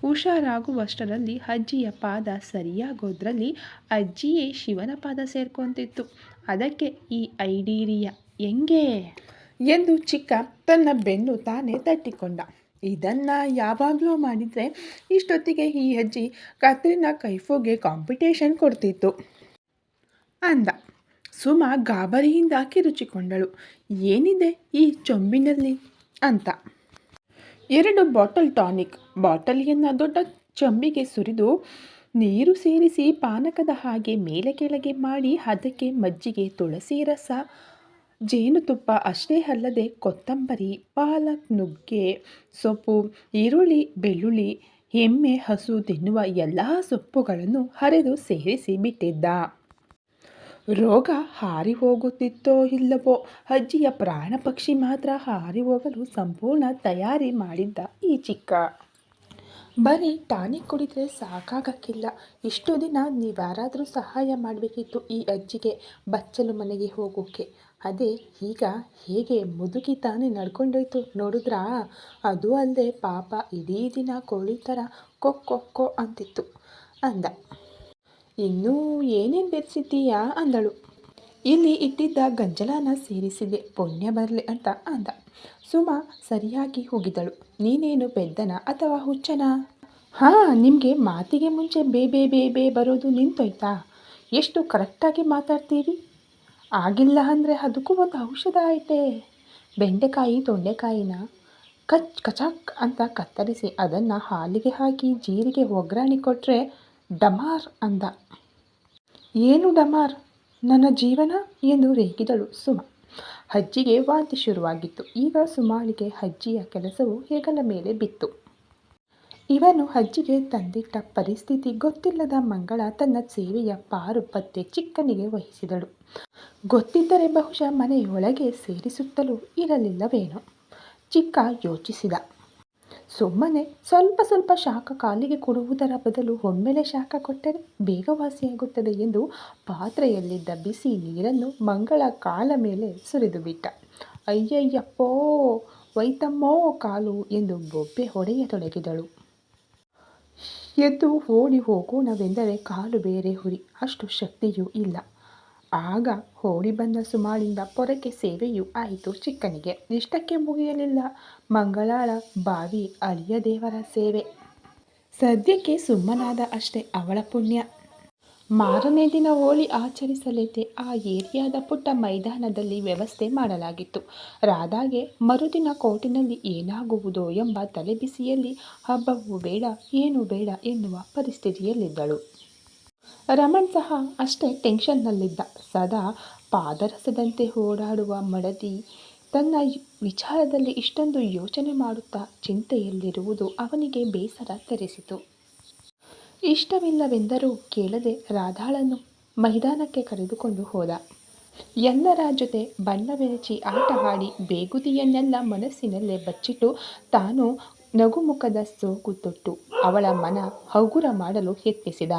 ಹುಷಾರಾಗುವಷ್ಟರಲ್ಲಿ ಅಜ್ಜಿಯ ಪಾದ ಸರಿಯಾಗೋದ್ರಲ್ಲಿ ಅಜ್ಜಿಯೇ ಶಿವನ ಪಾದ ಸೇರ್ಕೊಂತಿತ್ತು. ಅದಕ್ಕೆ ಈ ಐಡೀರಿಯ ಹೆಂಗೆ? ಎಂದು ಚಿಕ್ಕ ತನ್ನ ಬೆನ್ನು ತಾನೇ ತಟ್ಟಿಕೊಂಡ. ಇದನ್ನು ಯಾವಾಗಲೂ ಮಾಡಿದರೆ ಇಷ್ಟೊತ್ತಿಗೆ ಈ ಅಜ್ಜಿ ಕತ್ರಿನಾ ಕೈಫೋಗೆ ಕಾಂಪಿಟೇಷನ್ ಕೊಡ್ತಿತ್ತು ಅಂದ. ಸುಮ ಗಾಬರಿಯಿಂದ ಕಿರುಚಿಕೊಂಡಳು. ಏನಿದೆ ಈ ಚೊಂಬಿನಲ್ಲಿ? ಅಂತ. ಎರಡು ಬಾಟಲ್ ಟಾನಿಕ್. ಬಾಟಲಿಯನ್ನು ದೊಡ್ಡ ಚಂಬಿಗೆ ಸುರಿದು ನೀರು ಸೇರಿಸಿ ಪಾನಕದ ಹಾಗೆ ಮೇಲೆ ಕೆಳಗೆ ಮಾಡಿ ಅದಕ್ಕೆ ಮಜ್ಜಿಗೆ ತುಳಸಿ ರಸ ಜೇನುತುಪ್ಪ ಅಷ್ಟೇ ಅಲ್ಲದೆ ಕೊತ್ತಂಬರಿ, ಪಾಲಕ್ ನುಗ್ಗೆ, ಸೊಪ್ಪು, ಈರುಳ್ಳಿ, ಬೆಳ್ಳುಳ್ಳಿ, ಎಮ್ಮೆ, ಹಸು ತಿನ್ನುವ ಎಲ್ಲ ಸೊಪ್ಪುಗಳನ್ನು ಹರಿದು ಸೇರಿಸಿ ಬಿಟ್ಟಿದ್ದ. ರೋಗ ಹಾರಿ ಹೋಗುತ್ತಿತ್ತೋ ಇಲ್ಲವೋ, ಅಜ್ಜಿಯ ಪ್ರಾಣ ಪಕ್ಷಿ ಮಾತ್ರ ಹಾರಿ ಹೋಗಲು ಸಂಪೂರ್ಣ ತಯಾರಿ ಮಾಡಿದ್ದ ಈ ಚಿಕ್ಕ. ಬರೀ ಟಾನಿಕ್ ಕುಡಿದ್ರೆ ಸಾಕಾಗಕ್ಕಿಲ್ಲ. ಇಷ್ಟು ದಿನ ನೀವಾರಾದರೂ ಸಹಾಯ ಮಾಡಬೇಕಿತ್ತು ಈ ಅಜ್ಜಿಗೆ. ಬಚ್ಚಲು ಮನೆಗೆ ಹೋಗೋಕೆ. ಅದೇ, ಈಗ ಹೇಗೆ ಮುದುಕಿ ತಾನೇ ನಡ್ಕೊಂಡೋಯ್ತು ನೋಡಿದ್ರಾ? ಅದು ಅಲ್ಲದೆ ಪಾಪ ಇಡೀ ದಿನ ಕೋಳಿ ಥರ ಕೊಕ್ಕೊಕ್ಕೊ ಅಂತಿತ್ತು ಅಂದ. ಇನ್ನೂ ಏನೇನು ಬೆರೆಸಿದ್ದೀಯಾ ಅಂದಳು. ಇಲ್ಲಿ ಇಟ್ಟಿದ್ದ ಗಂಜಲಾನ ಸೇರಿಸಿದೆ, ಪುಣ್ಯ ಬರಲಿ ಅಂತ ಅಂದ. ಸುಮ ಸರಿಯಾಗಿ ಹೋಗಿದಳು ನೀನೇನು ಪೆದ್ದನ ಅಥವಾ ಹುಚ್ಚನ? ಹಾಂ, ನಿಮಗೆ ಮಾತಿಗೆ ಮುಂಚೆ ಬೇ ಬೇ ಬರೋದು ನಿಂತೋಯ್ತಾ? ಎಷ್ಟು ಕರೆಕ್ಟಾಗಿ ಮಾತಾಡ್ತೀವಿ ಆಗಿಲ್ಲ ಅಂದರೆ ಅದಕ್ಕೂ ಒಂದು ಔಷಧ ಐತೆ. ಬೆಂಡೆಕಾಯಿ, ತೊಂಡೆಕಾಯಿನ ಕಚ್, ಕಚಾಕ್ ಅಂತ ಕತ್ತರಿಸಿ ಅದನ್ನು ಹಾಲಿಗೆ ಹಾಕಿ ಜೀರಿಗೆ ಒಗ್ಗರಣೆ ಕೊಟ್ಟರೆ ಡಮಾರ್ ಅಂದ. ಏನು ಡಮಾರ್? ನನ್ನ ಜೀವನ ಎಂದು ರೇಗಿದಳು ಸುಮ. ಅಜ್ಜಿಗೆ ವಾಂತಿ ಶುರುವಾಗಿತ್ತು. ಈಗ ಸುಮಾಳಿಗೆ ಅಜ್ಜಿಯ ಕೆಲಸವು ಹೆಗಲ ಮೇಲೆ ಬಿತ್ತು. ಇವನು ಅಜ್ಜಿಗೆ ತಂದಿಟ್ಟ ಪರಿಸ್ಥಿತಿ ಗೊತ್ತಿಲ್ಲದ ಮಂಗಳ ತನ್ನ ಸೇವೆಯ ಪಾರು ಪತ್ತೆ ಚಿಕ್ಕನಿಗೆ ವಹಿಸಿದಳು. ಗೊತ್ತಿದ್ದರೆ ಬಹುಶಃ ಮನೆಯೊಳಗೆ ಸೇರಿಸುತ್ತಲೂ ಇರಲಿಲ್ಲವೇನೋ? ಚಿಕ್ಕ ಯೋಚಿಸಿದ. ಸುಮ್ಮನೆ ಸ್ವಲ್ಪ ಸ್ವಲ್ಪ ಶಾಖ ಕಾಲಿಗೆ ಕೊಡುವುದರ ಬದಲು ಒಮ್ಮೆಲೆ ಶಾಖ ಕೊಟ್ಟರೆ ಬೇಗ ವಾಸಿಯಾಗುತ್ತದೆ ಎಂದು ಪಾತ್ರೆಯಲ್ಲಿದ್ದ ಬಿಸಿ ನೀರನ್ನು ಮಂಗಳ ಕಾಲ ಮೇಲೆ ಸುರಿದು ಬಿಟ್ಟ ಅಯ್ಯಯ್ಯಪ್ಪೋ, ವೈತಮ್ಮೋ ಕಾಲು ಎಂದು ಬೊಬ್ಬೆ ಹೊಡೆಯತೊಡಗಿದಳು. ಎದ್ದು ಓಡಿ ಹೋಗೋಣವೆಂದರೆ ಕಾಲು ಬೇರೆ ಹುರಿ ಅಷ್ಟು ಶಕ್ತಿಯೂ ಇಲ್ಲ. ಆಗ ಓಡಿ ಬಂದ ಸುಮಾಳಿಂದ ಪೊರಕೆ ಸೇವೆಯೂ ಆಯಿತು ಚಿಕ್ಕನಿಗೆ. ಇಷ್ಟಕ್ಕೆ ಮುಗಿಯಲಿಲ್ಲ. ಮಂಗಳಾಳ ಬಾವಿ ಅಳಿಯ ದೇವರ ಸೇವೆ. ಸದ್ಯಕ್ಕೆ ಸುಮ್ಮನಾದ ಅಷ್ಟೇ ಅವಳ ಪುಣ್ಯ. ಮಾರನೇ ದಿನ ಹೋಳಿ ಆಚರಿಸಲಿದ್ದೆ ಆ ಏರಿಯಾದ ಪುಟ್ಟ ಮೈದಾನದಲ್ಲಿ ವ್ಯವಸ್ಥೆ ಮಾಡಲಾಗಿತ್ತು. ರಾಧಾಗೆ ಮರುದಿನ ಕೋರ್ಟಿನಲ್ಲಿ ಏನಾಗುವುದೋ ಎಂಬ ತಲೆಬಿಸಿಯಲ್ಲಿ, ಹಬ್ಬವೂ ಬೇಡ, ಏನೂ ಬೇಡ ಎನ್ನುವ ಪರಿಸ್ಥಿತಿಯಲ್ಲಿದ್ದಳು. ರಮಣ್ ಸಹ ಅಷ್ಟೇ ಟೆನ್ಷನ್ನಲ್ಲಿದ್ದ. ಸದಾ ಪಾದರಸದಂತೆ ಓಡಾಡುವ ಮಡದಿ ತನ್ನ ವಿಚಾರದಲ್ಲಿ ಇಷ್ಟೊಂದು ಯೋಚನೆ ಮಾಡುತ್ತಾ ಚಿಂತೆಯಲ್ಲಿರುವುದು ಅವನಿಗೆ ಬೇಸರ ತರಿಸಿತು. ಇಷ್ಟವಿಲ್ಲವೆಂದರೂ ಕೇಳದೆ ರಾಧಾಳನ್ನು ಮೈದಾನಕ್ಕೆ ಕರೆದುಕೊಂಡು ಹೋದ. ಎಲ್ಲರ ಜೊತೆ ಬಣ್ಣ ಬೆರಚಿ ಆಟ ಆಡಿ ಬೇಗುದಿಯನ್ನೆಲ್ಲ ಮನಸ್ಸಿನಲ್ಲೇ ಬಚ್ಚಿಟ್ಟು ತಾನು ನಗುಮುಖದ ಸೋಗು ತೊಟ್ಟು ಅವಳ ಮನ ಹಗುರ ಮಾಡಲು ಯತ್ನಿಸಿದ.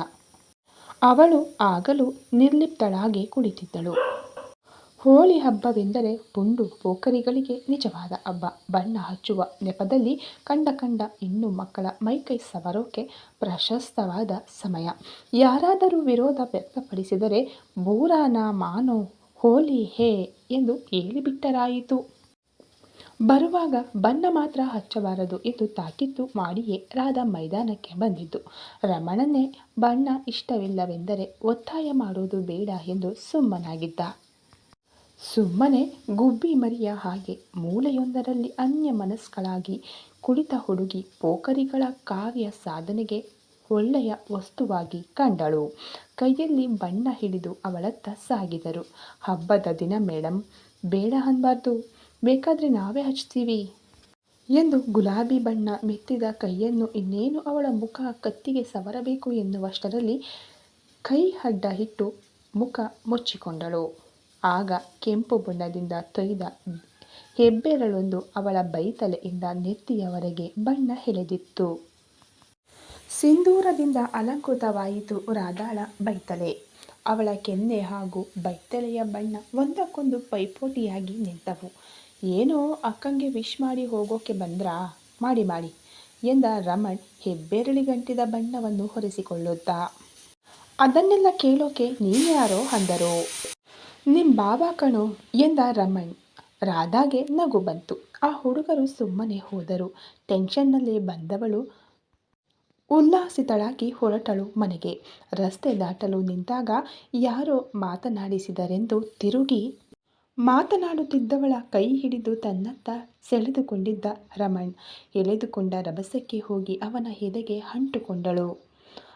ಅವಳು ಆಗಲೂ ನಿರ್ಲಿಪ್ತಳಾಗಿ ಕುಳಿತಿದ್ದಳು. ಹೋಳಿ ಹಬ್ಬವೆಂದರೆ ಪುಂಡು ಪೋಖರಿಗಳಿಗೆ ನಿಜವಾದ ಹಬ್ಬ. ಬಣ್ಣ ಹಚ್ಚುವ ನೆಪದಲ್ಲಿ ಕಂಡ ಕಂಡ ಹೆಣ್ಣು ಮಕ್ಕಳ ಮೈಕೈ ಸವರೋಕೆ ಪ್ರಶಸ್ತವಾದ ಸಮಯ. ಯಾರಾದರೂ ವಿರೋಧ ವ್ಯಕ್ತಪಡಿಸಿದರೆ, ಬೂರಾನ ಮಾನೋ ಹೋಲಿ ಹೇ ಎಂದು ಹೇಳಿಬಿಟ್ಟರಾಯಿತು. ಬರುವಾಗ ಬಣ್ಣ ಮಾತ್ರ ಹಚ್ಚಬಾರದು ಎಂದು ತಾಕೀತು ಮಾಡಿಯೇ ರಾಧ ಮೈದಾನಕ್ಕೆ ಬಂದಿದ್ದು. ರಮಣನೇ, ಬಣ್ಣ ಇಷ್ಟವಿಲ್ಲವೆಂದರೆ ಒತ್ತಾಯ ಮಾಡುವುದು ಬೇಡ ಎಂದು ಸುಮ್ಮನಾಗಿದ್ದ. ಸುಮ್ಮನೆ ಗುಬ್ಬಿ ಮರಿಯ ಹಾಗೆ ಮೂಲೆಯೊಂದರಲ್ಲಿ ಅನ್ಯ ಮನಸ್ಕಳಾಗಿ ಕುಳಿತ ಹುಡುಗಿ ಪೋಖರಿಗಳ ಕಾವ್ಯ ಸಾಧನೆಗೆ ಒಳ್ಳೆಯ ವಸ್ತುವಾಗಿ ಕಂಡಳು. ಕೈಯಲ್ಲಿ ಬಣ್ಣ ಹಿಡಿದು ಅವಳತ್ತ ಸಾಗಿದರು. ಹಬ್ಬದ ದಿನ ಮೇಡಮ್ ಬೇಡ ಅನ್ಬಾರ್ದು. ಬೇಕಾದರೆ ನಾವೇ ಹಚ್ತೀವಿ. ಎಂದು ಗುಲಾಬಿ ಬಣ್ಣ ಮೆತ್ತಿದ ಕೈಯನ್ನು ಇನ್ನೇನು ಅವಳ ಮುಖ ಕತ್ತಿಗೆ ಸವರಬೇಕು ಎನ್ನುವಷ್ಟರಲ್ಲಿ ಕೈ ಅಡ್ಡ ಇಟ್ಟು ಮುಖ ಮುಚ್ಚಿಕೊಂಡಳು. ಆಗ ಕೆಂಪು ಬಣ್ಣದಿಂದ ತೊಯ್ದ ಹೆಬ್ಬೆರಳೊಂದು ಅವಳ ಬೈತಲೆಯಿಂದ ನೆತ್ತಿಯವರೆಗೆ ಬಣ್ಣ ಎಳೆದಿತ್ತು ಸಿಂಧೂರದಿಂದ ಅಲಂಕೃತವಾಯಿತು ರಾಧಾಳ ಬೈತಲೆ. ಅವಳ ಕೆನ್ನೆ ಹಾಗೂ ಬೈತಲೆಯ ಬಣ್ಣ ಒಂದಕ್ಕೊಂದು ಪೈಪೋಟಿಯಾಗಿ ನಿಂತವು. ಏನೋ ಅಕ್ಕಂಗೆ ವಿಶ್ ಮಾಡಿ ಹೋಗೋಕೆ ಬಂದ್ರಾ? ಮಾಡಿ ಮಾಡಿ ಎಂದ ರಮಣ್ ಹೆಬ್ಬೆರಳಿಗಂಟಿದ ಬಣ್ಣವನ್ನು ಹೊರಿಸಿಕೊಳ್ಳುತ್ತಾ. ಅದನ್ನೆಲ್ಲ ಕೇಳೋಕೆ ನೀನ್ಯಾರೋ ಅಂದರು. ನಿಮ್ಮ ಬಾಬಾ ಕಣು ಎಂದ ರಮಣ್. ರಾಧಾಗೆ ನಗು ಬಂತು. ಆ ಹುಡುಗರು ಸುಮ್ಮನೆ ಹೋದರು. ಟೆನ್ಷನ್ನಲ್ಲಿ ಬಂದವಳು ಉಲ್ಲಾಸಿತಳಾಗಿ ಹೊರಟಳು ಮನೆಗೆ. ರಸ್ತೆ ದಾಟಲು ನಿಂತಾಗ ಯಾರೋ ಮಾತನಾಡಿಸಿದರೆಂದು ತಿರುಗಿ ಮಾತನಾಡುತ್ತಿದ್ದವಳ ಕೈ ಹಿಡಿದು ತನ್ನತ್ತ ಸೆಳೆದುಕೊಂಡಿದ್ದ ರಮಣ್. ಎಳೆದುಕೊಂಡ ರಭಸಕ್ಕೆ ಹೋಗಿ ಅವನ ಎದೆಗೆ ಅಂಟುಕೊಂಡಳು.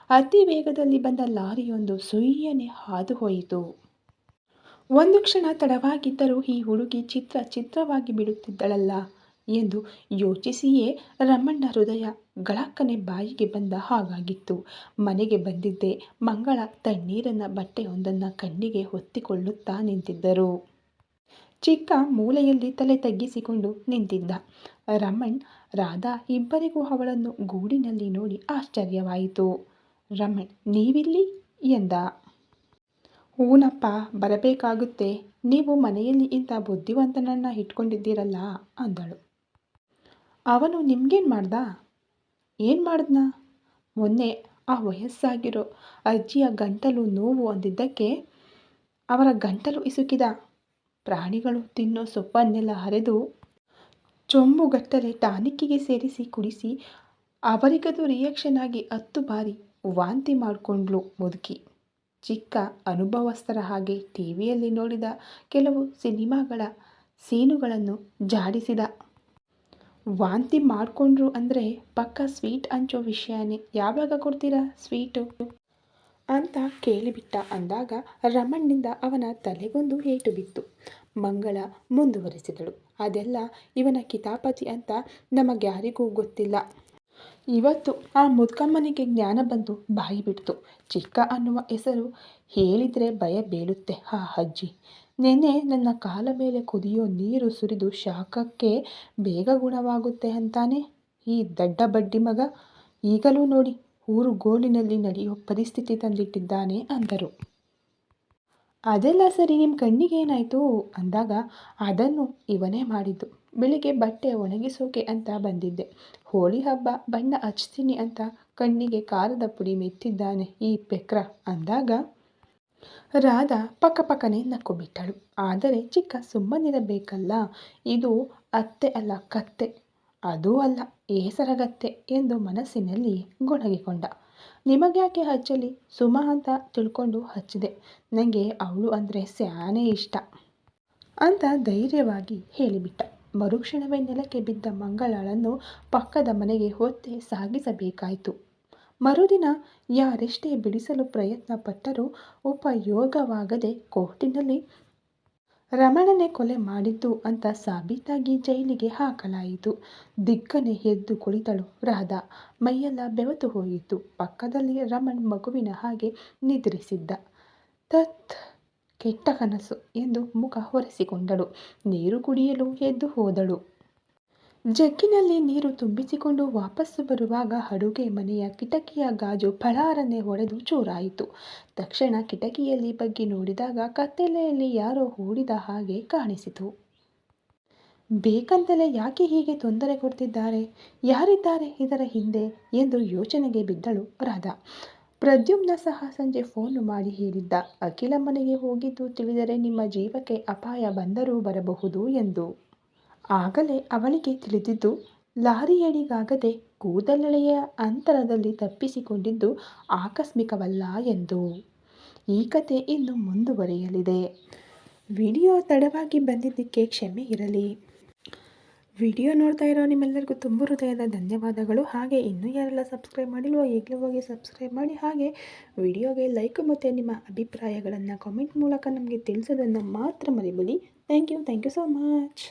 ಅತಿ ವೇಗದಲ್ಲಿ ಬಂದ ಲಾರಿಯೊಂದು ಸುಯ್ಯನೆ ಹಾದು ಹೋಯಿತು. ಒಂದು ಕ್ಷಣ ತಡವಾಗಿದ್ದರೂ ಈ ಹುಡುಗಿ ಚಿತ್ರ ಚಿತ್ರವಾಗಿ ಬಿಡುತ್ತಿದ್ದಳಲ್ಲ ಎಂದು ಯೋಚಿಸಿಯೇ ರಮಣ್ಣ ಹೃದಯ ಗಳಕ್ಕನೆ ಬಾಯಿಗೆ ಬಂದ ಹಾಗಾಗಿತ್ತು. ಮನೆಗೆ ಬಂದಿದ್ದೆ ಮಂಗಳ ತಣ್ಣೀರನ್ನ ಬಟ್ಟೆಯೊಂದನ್ನು ಕಣ್ಣಿಗೆ ಹೊತ್ತಿಕೊಳ್ಳುತ್ತಾ ನಿಂತಿದ್ದರು. ಚಿಕ್ಕ ಮೂಲೆಯಲ್ಲಿ ತಲೆ ತಗ್ಗಿಸಿಕೊಂಡು ನಿಂತಿದ್ದ ರಮಣ್, ರಾಧಾ ಇಬ್ಬರಿಗೂ ಅವಳನ್ನು ಗೂಡಿನಲ್ಲಿ ನೋಡಿ ಆಶ್ಚರ್ಯವಾಯಿತು. ರಮಣ್, ನೀವಿಲ್ಲಿ? ಎಂದ. ಹೂನಪ್ಪ, ಬರಬೇಕಾಗುತ್ತೆ. ನೀವು ಮನೆಯಲ್ಲಿ ಇಂಥ ಬುದ್ಧಿವಂತನನ್ನ ಇಟ್ಕೊಂಡಿದ್ದೀರಲ್ಲ, ಅಂದಳು. ಅವನು ನಿಮ್ಗೇನು ಮಾಡ್ದ? ಏನು ಮಾಡ್ದನ? ಮೊನ್ನೆ ಆ ವಯಸ್ಸಾಗಿರೋ ಅಜ್ಜಿಯ ಗಂಟಲು ನೋವು ಅಂದಿದ್ದಕ್ಕೆ ಅವರ ಗಂಟಲು ಇಸುಕಿದ. ಪ್ರಾಣಿಗಳು ತಿನ್ನೋ ಸೊಪ್ಪನ್ನೆಲ್ಲ ಹರಿದು ಚೊಂಬುಗಟ್ಟಲೆ ಟಾನಿಕ್ಕಿಗೆ ಸೇರಿಸಿ ಕುಡಿಸಿ ಅವರಿಗದು ರಿಯಾಕ್ಷನ್ ಆಗಿ ಹತ್ತು ಬಾರಿ ವಾಂತಿ ಮಾಡಿಕೊಂಡ್ಲು ಮುದುಕಿ. ಚಿಕ್ಕ ಅನುಭವಸ್ಥರ ಹಾಗೆ ಟಿವಿಯಲ್ಲಿ ನೋಡಿದ ಕೆಲವು ಸಿನಿಮಾಗಳ ಸೀನುಗಳನ್ನು ಜಾಡಿಸಿದ. ವಾಂತಿ ಮಾಡಿಕೊಂಡ್ರು ಅಂದರೆ ಪಕ್ಕ ಸ್ವೀಟ್ ಹಂಚೋ ವಿಷಯನೇ. ಯಾವಾಗ ಕೊಡ್ತೀರಾ ಸ್ವೀಟು? ಅಂತ ಕೇಳಿಬಿಟ್ಟ ಅಂದಾಗ ರಮಣ್ಣಿಂದ ಅವನ ತಲೆಗೊಂದು ಏಟು ಬಿತ್ತು. ಮಂಗಳ ಮುಂದುವರಿಸಿದಳು. ಅದೆಲ್ಲ ಇವನ ಕಿತಾಪತಿ ಅಂತ ನಮಗ್ಯಾರಿಗೂ ಗೊತ್ತಿಲ್ಲ. ಇವತ್ತು ಆ ಮುದ್ಕಮ್ಮನಿಗೆ ಜ್ಞಾನ ಬಂದು ಬಾಯಿ ಬಿಡ್ತು. ಚಿಕ್ಕ ಅನ್ನುವ ಹೆಸರು ಹೇಳಿದರೆ ಭಯ ಬೀಳುತ್ತೆ. ಆ ಅಜ್ಜಿ ನೆನೆ ನನ್ನ ಕಾಲ ಮೇಲೆ ಕುದಿಯೋ ನೀರು ಸುರಿದು ಶಾಖಕ್ಕೆ ಬೇಗ ಗುಣವಾಗುತ್ತೆ ಅಂತಾನೆ? ಈ ದಡ್ಡ ಬಡ್ಡಿ ಮಗ ಈಗಲೂ ನೋಡಿ ಊರು ಗೋಲಿನಲ್ಲಿ ನಡೆಯೋ ಪರಿಸ್ಥಿತಿ ತಂದಿಟ್ಟಿದ್ದಾನೆ ಅಂದರು. ಅದೆಲ್ಲ ಸರಿ ನಿಮ್ಮ ಕಣ್ಣಿಗೆ ಏನಾಯಿತು? ಅಂದಾಗ, ಅದನ್ನು ಇವನೇ ಮಾಡಿದ್ದು. ಬೆಳಿಗ್ಗೆ ಬಟ್ಟೆ ಒಣಗಿಸೋಕೆ ಅಂತ ಬಂದಿದ್ದೆ. ಹೋಳಿ ಹಬ್ಬ, ಬಣ್ಣ ಹಚ್ತೀನಿ ಅಂತ ಕಣ್ಣಿಗೆ ಖಾರದ ಪುಡಿ ಮೆತ್ತಿದ್ದಾನೆ ಈ ಪೆಕ್ರ ಅಂದಾಗ, ರಾಧಾ ಪಕ್ಕಪಕ್ಕನೆ ನಕ್ಕು ಬಿಟ್ಟಳು ಆದರೆ ಚಿಕ್ಕ ಸುಮ್ಮನಿರಬೇಕಲ್ಲ, ಇದು ಅತ್ತೆ ಅಲ್ಲ ಕತ್ತೆ. ಅದೂ ಅಲ್ಲ ಏಸರಗತ್ತೆ ಎಂದು ಮನಸ್ಸಿನಲ್ಲಿ ಗೊಣಗಿಕೊಂಡ. ನಿಮಗ್ಯಾಕೆ ಹಚ್ಚಲಿ? ಸುಮಾ ಅಂತ ತಿಳ್ಕೊಂಡು ಹಚ್ಚಿದೆ. ನನಗೆ ಅವಳು ಅಂದರೆ ಸ್ಯಾನೇ ಇಷ್ಟ. ಅಂತ ಧೈರ್ಯವಾಗಿ ಹೇಳಿಬಿಟ್ಟ. ಮರುಕ್ಷಣವೇ ನೆಲಕ್ಕೆ ಬಿದ್ದ ಮಂಗಳಾಳನ್ನು ಪಕ್ಕದ ಮನೆಗೆ ಹೊತ್ತೆ ಸಾಗಿಸಬೇಕಾಯಿತು. ಮರುದಿನ ಯಾರೆಷ್ಟೇ ಬಿಡಿಸಲು ಪ್ರಯತ್ನ ಪಟ್ಟರೂ ಉಪಯೋಗವಾಗದೆ ಕೋರ್ಟಿನಲ್ಲಿ ರಮಣನೆ ಕೊಲೆ ಮಾಡಿದ್ದು ಅಂತ ಸಾಬೀತಾಗಿ ಜೈಲಿಗೆ ಹಾಕಲಾಯಿತು. ದಿಕ್ಕನೆ ಎದ್ದು ಕುಳಿತಳು ರಾಧಾ ಮೈಯೆಲ್ಲ ಬೆವತು ಹೋಯಿತು. ಪಕ್ಕದಲ್ಲಿ ರಮಣ್ ಮಗುವಿನ ಹಾಗೆ ನಿದ್ರಿಸಿದ್ದ. ತತ್, ಕೆಟ್ಟ ಕನಸು ಎಂದು ಮುಖ ಹೊರೆಸಿಕೊಂಡಳು. ನೀರು ಕುಡಿಯಲು ಎದ್ದು ಹೋದಳು. ಜಗ್ಗಿನಲ್ಲಿ ನೀರು ತುಂಬಿಸಿಕೊಂಡು ವಾಪಸ್ಸು ಬರುವಾಗ ಅಡುಗೆ ಮನೆಯ ಕಿಟಕಿಯ ಗಾಜು ಫಳಾರನೆ ಹೊಡೆದು ಚೂರಾಯಿತು. ತಕ್ಷಣ ಕಿಟಕಿಯಲ್ಲಿ ಬಗ್ಗಿ ನೋಡಿದಾಗ ಕತ್ತಲೆಯಲ್ಲಿ ಯಾರೋ ಓಡಿದ ಹಾಗೆ ಕಾಣಿಸಿತು. ಬೇಕಂತಲೇ ಯಾಕೆ ಹೀಗೆ ತೊಂದರೆ ಕೊಡ್ತಿದ್ದಾರೆ? ಯಾರಿದ್ದಾರೆ ಇದರ ಹಿಂದೆ ಎಂದು ಯೋಚನೆಗೆ ಬಿದ್ದಳು ರಾಧಾ. ಪ್ರದ್ಯುಮ್ನ ಸಹ ಸಂಜೆ ಫೋನು ಮಾಡಿ ಹೇಳಿದ್ದ. ಅಖಿಲ ಮನೆಗೆ ಹೋಗಿದ್ದು ತಿಳಿದರೆ ನಿಮ್ಮ ಜೀವಕ್ಕೆ ಅಪಾಯ ಬಂದರೂ ಬರಬಹುದು ಎಂದು. ಆಗಲೇ ಅವನಿಗೆ ತಿಳಿದಿದ್ದು, ಲಾರಿಯಡಿಗಾಗದೆ ಕೂದಲೆಳೆಯ ಅಂತರದಲ್ಲಿ ತಪ್ಪಿಸಿಕೊಂಡಿದ್ದು ಆಕಸ್ಮಿಕವಲ್ಲ ಎಂದು. ಈ ಕತೆ ಇನ್ನು ಮುಂದುವರಿಯಲಿದೆ. ವಿಡಿಯೋ ತಡವಾಗಿ ಬಂದಿದ್ದಕ್ಕೆ ಕ್ಷಮೆ ಇರಲಿ. ವಿಡಿಯೋ ನೋಡ್ತಾ ಇರೋ ನಿಮ್ಮೆಲ್ಲರಿಗೂ ತುಂಬ ಹೃದಯದ ಧನ್ಯವಾದಗಳು. ಹಾಗೆ ಇನ್ನೂ ಯಾರೆಲ್ಲ ಸಬ್ಸ್ಕ್ರೈಬ್ ಮಾಡಿಲ್ವೋ ಈಗಲೂ ಹೋಗಿ ಸಬ್ಸ್ಕ್ರೈಬ್ ಮಾಡಿ. ಹಾಗೆ ವಿಡಿಯೋಗೆ ಲೈಕ್ ಮತ್ತು ನಿಮ್ಮ ಅಭಿಪ್ರಾಯಗಳನ್ನು ಕಾಮೆಂಟ್ ಮೂಲಕ ನಮಗೆ ತಿಳಿಸೋದನ್ನು ಮಾತ್ರ ಮರಿಬೇಡಿ. Thank you thank you so much